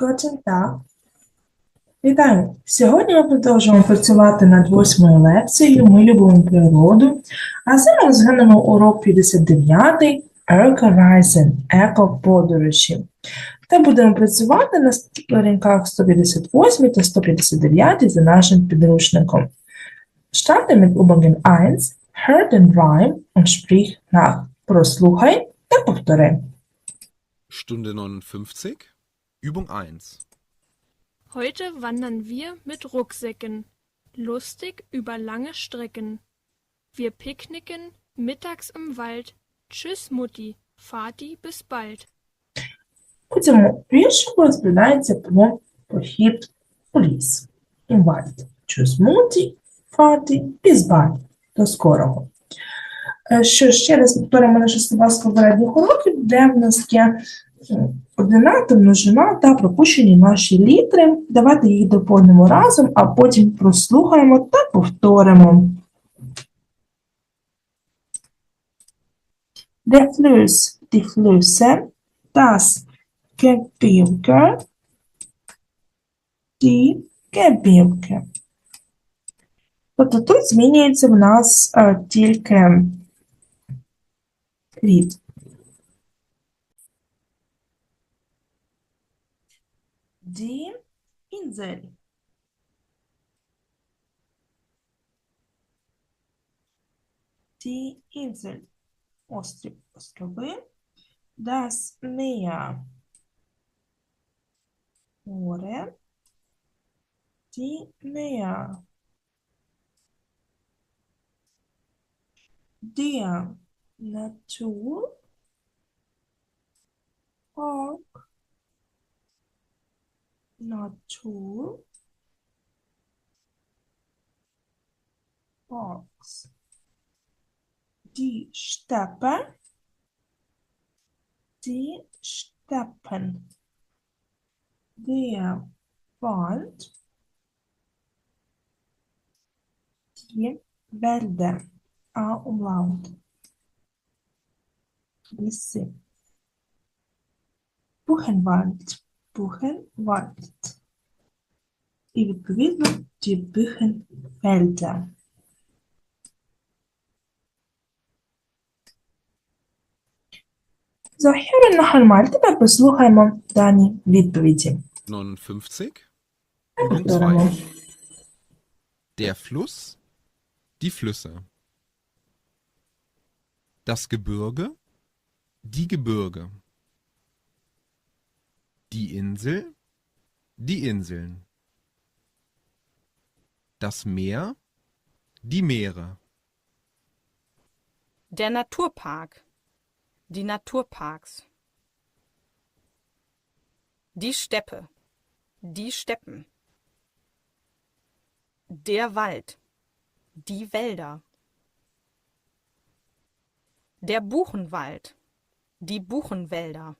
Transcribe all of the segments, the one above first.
Tag. Вітаю! Сьогодні ми продовжуємо працювати над восьмою лекцією Ми любимо природу, а зараз розглянемо урок 59 Еко-Райзен Еко-подорожі. Та будемо працювати на сторінках 158 та 159 за нашим підручником. Starten mit Übungen 1. Hör den Reim und sprich nach. Прослухай та повтори. Stunde 59, Übung 1. Heute wandern wir mit Rucksäcken, lustig über lange Strecken. Wir picknicken mittags im Wald. Tschüss, Mutti, Vati, bis bald. У цьому віршику розповідається про похід у ліс. Інвальд. Чусмуті, фаті, пізбаль. До скорого. Е, Що ще раз повторимо наше слова з попередніх уроків, де в нас є е, однина та множина та пропущені наші літери. Давайте їх доповнимо разом, а потім прослухаємо та повторимо. Der Fluss, die Flüsse, das Gebirge, die Gebirge. Тобто тут змінюється в нас е, тільки рід. Die Insel. Die Insel. Острів, острови. Das Meer. Море. Die Meer. Der Natur. Park. not to box. Die Steppe, die Steppen, der Wald, die Wälder, A umlaut. Buchenwald. Buchenwald. І відповідно die Buchenwälder. So, here нормаль. Тепер послухаємо дані відповіді. 59, Übung Повторимо. 2. Der Fluss, die Flüsse. Das Gebirge, die Gebirge. Die Insel, die Inseln. Das Meer, die Meere. Der Naturpark. Die Naturparks. Die Steppe. Die Steppen. Der Wald. Die Wälder. Der Buchenwald. Die Buchenwälder.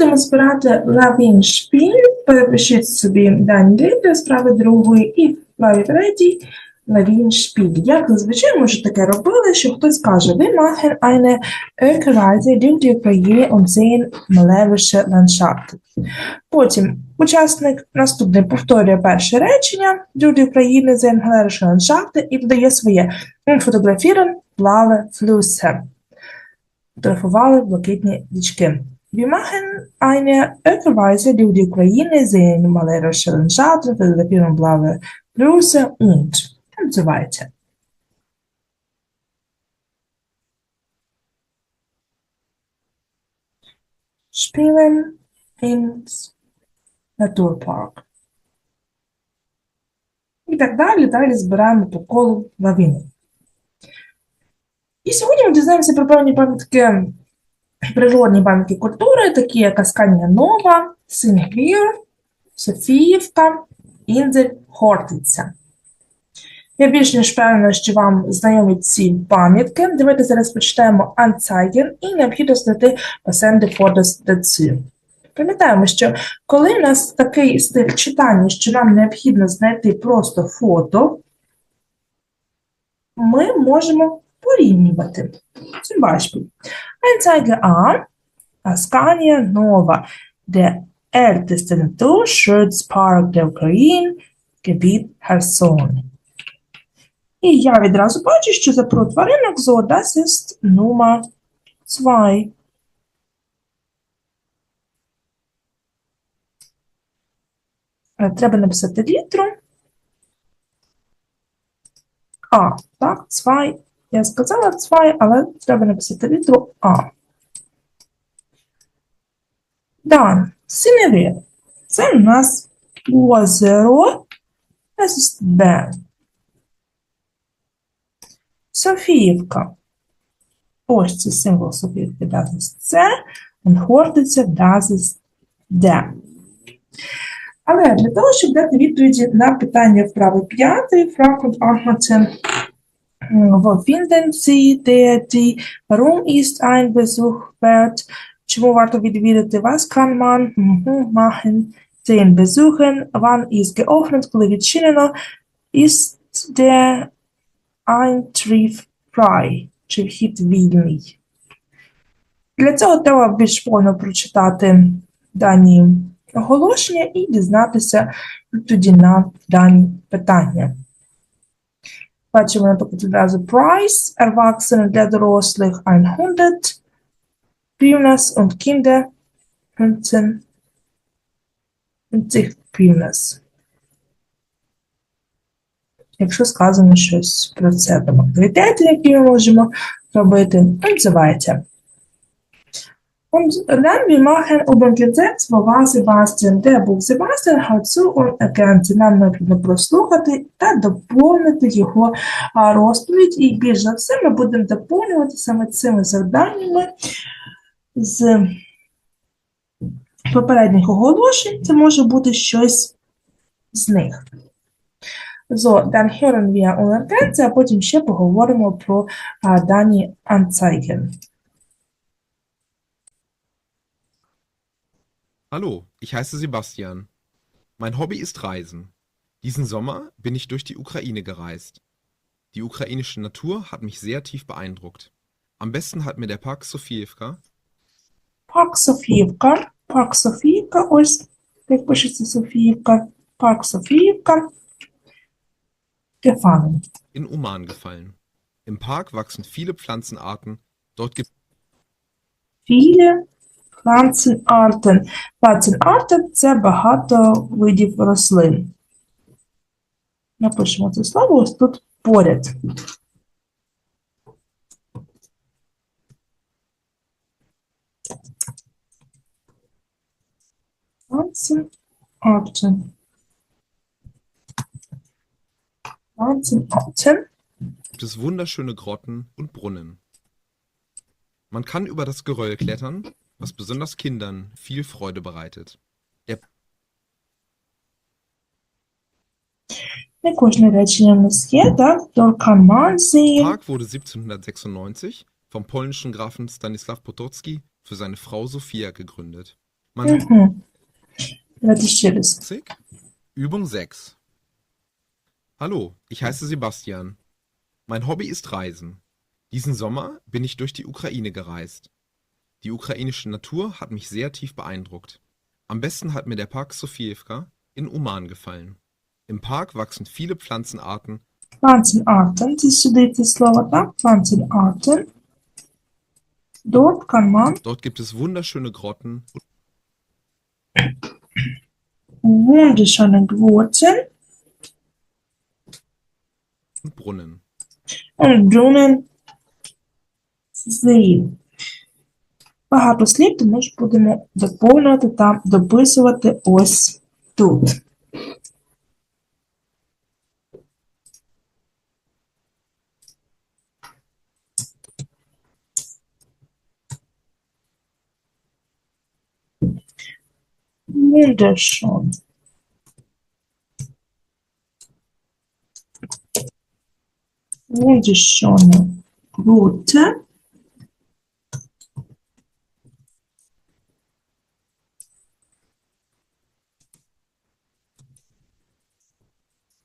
Будемо збирати лавін шпіль. Перепишіть собі дані для справи другої і вправі третій лавін шпіль. Як зазвичай ми вже таке робили, що хтось каже, ви machen eine Öko-Reise durch die Ukraine und sehen. Потім учасник наступний повторює перше речення die Ukraine sehen malerische Landschaften і додає своє «Und fotografieren blaue Flüsse». Фотографували блакитні річки. Wir machen eine Öko-Reise durch die Ukraine, sehen malerische Landschaften, fotografieren blaue Flüsse und und so weiter. Spielen ins Naturpark. І так далі, далі збираємо по колу лавини. І сьогодні ми дізнаємося про певні пам'ятки природні пам'ятки культури, такі як Асканія Нова, Синьгвір, Софіївка, Інзель, Хортиця. Я більш ніж впевнена, що вам знайомі ці пам'ятки. Давайте зараз почитаємо Anzeigen і необхідно знайти Fotos dazu. Пам'ятаємо, що коли у нас такий стиль читання, що нам необхідно знайти просто фото, ми можемо порівнювати. Zum Beispiel. Anzeige A, Ascania Nova, der älteste Naturschutzpark der Ukraine, Gebiet Херсон. І я відразу бачу, що за про тваринок so, das ist Nummer 2. Е, Треба написати літру. А, так, 2. Я сказала 2, але треба написати літру А. Далі, синевир. Це в нас озеро. B. Софіївка. Ось це символ Софіївки. Das ist C. Und Хортиця das ist D. Але для того, щоб дати відповіді на питання вправи 5, Frankfurt Antworten Wo finden Sie der, warum ist ein Besuch wert? Чому варто відвідати вас? Kann man machen, den besuchen, wann ist geöffnet, коли відчинено, ist der Eintritt frei, чи вільний. Для цього треба більш повно прочитати дані оголошення і дізнатися відповіді на дані питання. Бачимо, наприклад, одразу price, Erwachsene для дорослих 100, Punas und Kinder 15 цих Pyrenees. Якщо сказано щось про це там активітети, які ми можемо робити, називається. Und dann wir machen wo war Sebastian, де був Себастьян, Хацу und ergänzen. Нам необхідно прослухати та доповнити його розповідь. І більш за все ми будемо доповнювати саме цими завданнями з попередніх оголошень. Це може бути щось з них. So, dann hören wir ergänzen, а потім ще поговоримо про дані Anzeigen. Hallo, ich heiße Sebastian. Mein Hobby ist Reisen. Diesen Sommer bin ich durch die Ukraine gereist. Die ukrainische Natur hat mich sehr tief beeindruckt. Am besten hat mir der Park Sofievka, Парк Софіївка. Парк Софіївка. Ось як пишеться Софіївка. Парк Софіївка. Gefallen. in Oman gefallen. Im Park wachsen viele Pflanzenarten. Dort gibt Viele Pflanzenarten. Pflanzenarten – це багато видів рослин. Напишемо це слово ось тут поряд. Pflanzenarten. Pflanzenarten. es wunderschöne Grotten und Brunnen. Man kann über das Geröll klettern, was besonders Kindern viel Freude bereitet. Der Tag wurde 1796 vom polnischen Grafen Stanislaw Potocki für seine Frau Sophia gegründet. Man Übung 6. Hallo, ich heiße Sebastian. Mein Hobby ist Reisen. Diesen Sommer bin ich durch die Ukraine gereist. Die ukrainische Natur hat mich sehr tief beeindruckt. Am besten hat mir der Park Sofievka in Oman gefallen. Im Park wachsen viele Pflanzenarten. Pflanzenarten, siehst du die Wort? Pflanzenarten. Dort kann man. Dort gibt es wunderschöne Grotten. Wunderschöne Grotten. Und Brunnen. Und Brunnen sehen. Багато слів, тому ж будемо доповнювати та дописувати ось тут. Wunderschön. Wunderschöne Route.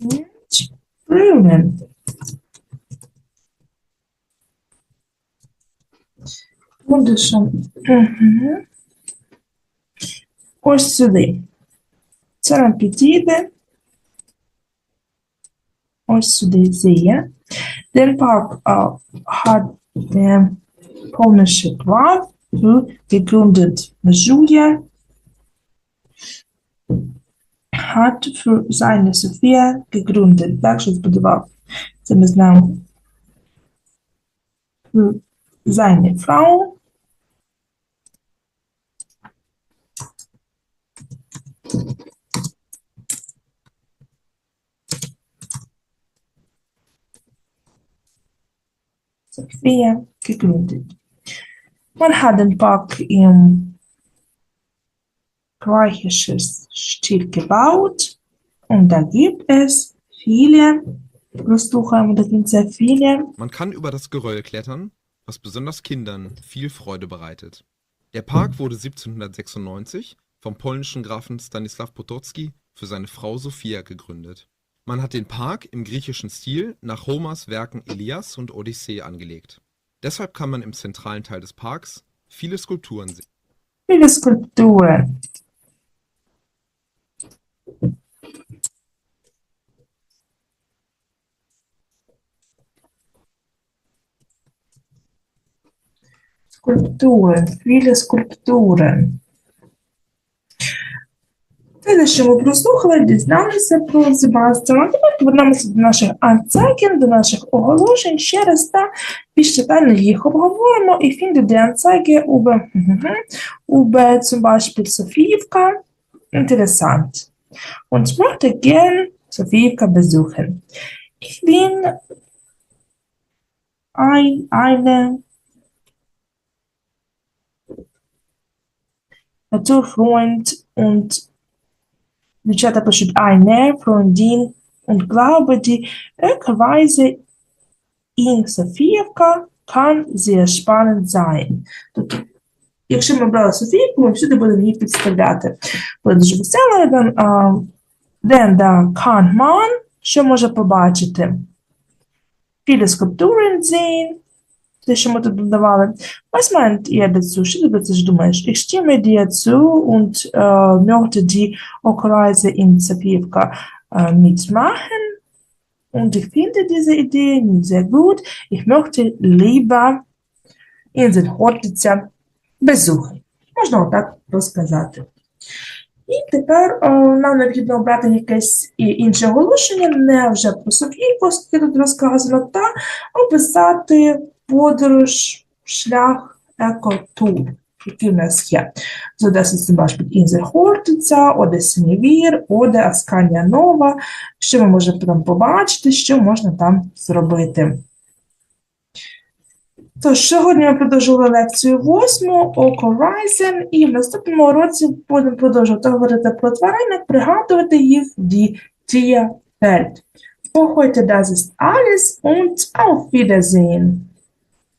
Und Brunnen. Wunderschön. Mhm. ось сюди. Це нам підійде. Ось сюди sehe. Den Park äh, hat der polnische Graf gegründet. Julia hat für seine Sophia gegründet. Werkstattbetrieb. Zum Beispiel für seine Frau Sophia gegründet. Man hat den Park im griechisches Stil gebaut. Und da gibt es viele Lustsucher und da gibt sehr viele. Man kann über das Geröll klettern, was besonders Kindern viel Freude bereitet. Der Park wurde 1796 vom polnischen Grafen Stanislaw Potocki für seine Frau Sophia gegründet. Man hat den Park im griechischen Stil nach Homers Werken Elias und Odyssee angelegt. Deshalb kann man im zentralen Teil des Parks viele Skulpturen sehen. Viele Skulpturen. Скульптури, viele скульптури. Те, що ми прослухали, дізналися про Себастьяна. Тепер повернемося до наших анцайків, до наших оголошень ще раз та більш детально їх обговоримо. І finde die Anzeige über, mhm, über zum Beispiel und ich möchte gern Sofika besuchen. Ich bin ein, eine Naturfreund und ich hatte bestimmt eine Freundin und glaube, die Ökweise in Sofika kann sehr spannend sein. Тобто, якщо ми брали Софіївку, ми всюди будемо її підставляти. Буде дуже uh, da kann man, що може побачити? Sehen, те, що ми тут додавали. Was meint ihr dazu? Що ти про це ж думаєш? Ich stimme dir zu und äh, möchte die Okreise in Sofievka äh, mitmachen. Und ich finde diese Idee nicht sehr gut. Ich möchte lieber Insel Хортиця besuchen. Можна отак розказати. І тепер е, нам необхідно обрати якесь інше оголошення, не вже про Софійку, оскільки тут розказано, та описати подорож, шлях, екотур, який в нас є. З Одеси zum Beispiel Інзель Хортиця, Одеса Нівір, Оде, Асканія Нова. Що ми можемо там побачити, що можна там зробити. Тож, сьогодні ми продовжили лекцію 8 Око Horizon, і в наступному році будемо продовжувати говорити про тваринок, пригадувати їх die Tierwelt. Für heute das ist alles und auf Wiedersehen.